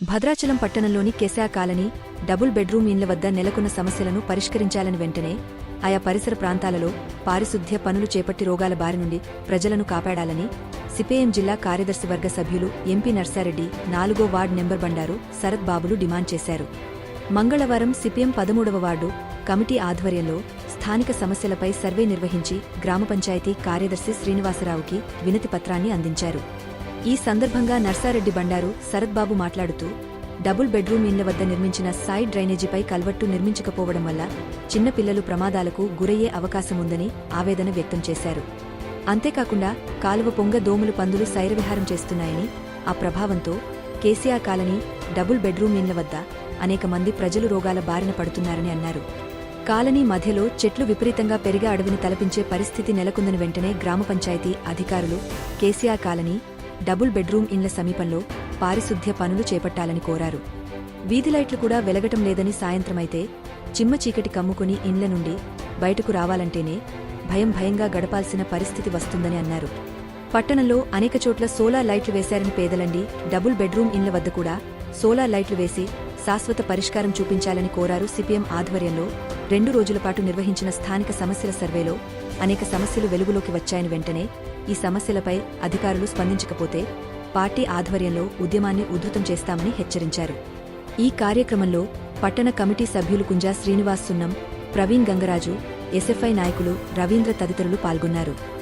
భద్రాచలం పట్టణంలోని కెసా colony double bedroom ఇండ్ల వద్ద నెలకొన్న సమస్యలను పరిష్కరించాలని వెంటనే ఆయా పరిసర ప్రాంతాలలో పారిశుద్ధ్య పనులు చేపట్టి రోగాల బారి నుండి ప్రజలను కాపాడాలని సిపిఎం జిల్లా కార్యదర్శి వర్గ సభ్యులు ఎంపీ నర్సారెడ్డి నాలుగో వార్డు నెంబర్ బండారు శరత్ బాబులు డిమాండ్ చేశారు. మంగళవారం సిపిఎం పదమూడవ వార్డు కమిటీ ఆధ్వర్యంలో స్థానిక సమస్యలపై సర్వే నిర్వహించి గ్రామ పంచాయతీ కార్యదర్శి శ్రీనివాసరావుకి వినతి పత్రాన్ని అందించారు. ఈ సందర్భంగా నర్సారెడ్డి బండారు శరత్బాబు మాట్లాడుతూ డబుల్ బెడ్రూమ్ ఇండ్ల వద్ద నిర్మించిన సైడ్ డ్రైనేజీపై కల్వట్టు నిర్మించకపోవడం వల్ల చిన్నపిల్లలు ప్రమాదాలకు గురయ్యే అవకాశముందని ఆవేదన వ్యక్తం చేశారు. అంతేకాకుండా కాలువ పొంగ దోమలు పందులు శైరవిహారం చేస్తున్నాయని ఆ ప్రభావంతో కేసీఆర్ కాలనీ డబుల్ బెడ్రూమ్ ఇండ్ల వద్ద అనేక మంది ప్రజలు రోగాల బారిన పడుతున్నారని అన్నారు. కాలనీ మధ్యలో చెట్లు విపరీతంగా పెరిగే అడవిని తలపించే పరిస్థితి నెలకొందని వెంటనే గ్రామ పంచాయతీ అధికారులు కేసీఆర్ కాలనీ డబుల్ బెడ్రూమ్ ఇండ్ల సమీపంలో పారిశుద్ధ్య పనులు చేపట్టాలని కోరారు. వీధి లైట్లు కూడా వెలగటం లేదని సాయంత్రమైతే చిమ్మ చీకటి కమ్ముకుని ఇండ్ల నుండి బయటకు రావాలంటేనే భయం భయంగా గడపాల్సిన పరిస్థితి వస్తుందని అన్నారు. పట్టణంలో అనేక చోట్ల సోలార్ లైట్లు వేశారని పేదలండి డబుల్ బెడ్రూమ్ ఇండ్ల వద్ద కూడా సోలార్ లైట్లు వేసి శాశ్వత పరిష్కారం చూపించాలని కోరారు సిపిఎం ఆధ్వర్యంలో రెండు రోజుల పాటు నిర్వహించిన స్థానిక సమస్యల సర్వేలో అనేక సమస్యలు వెలుగులోకి వచ్చాయని వెంటనే ఈ సమస్యలపై అధికారులు స్పందించకపోతే పార్టీ ఆధ్వర్యంలో ఉద్యమాన్ని ఉధృతం చేస్తామని హెచ్చరించారు. ఈ కార్యక్రమంలో పట్టణ కమిటీ సభ్యులు కుంజా శ్రీనివాస్ సున్నం ప్రవీణ్ గంగరాజు ఎస్ఎఫ్ఐ నాయకులు రవీంద్ర తదితరులు పాల్గొన్నారు.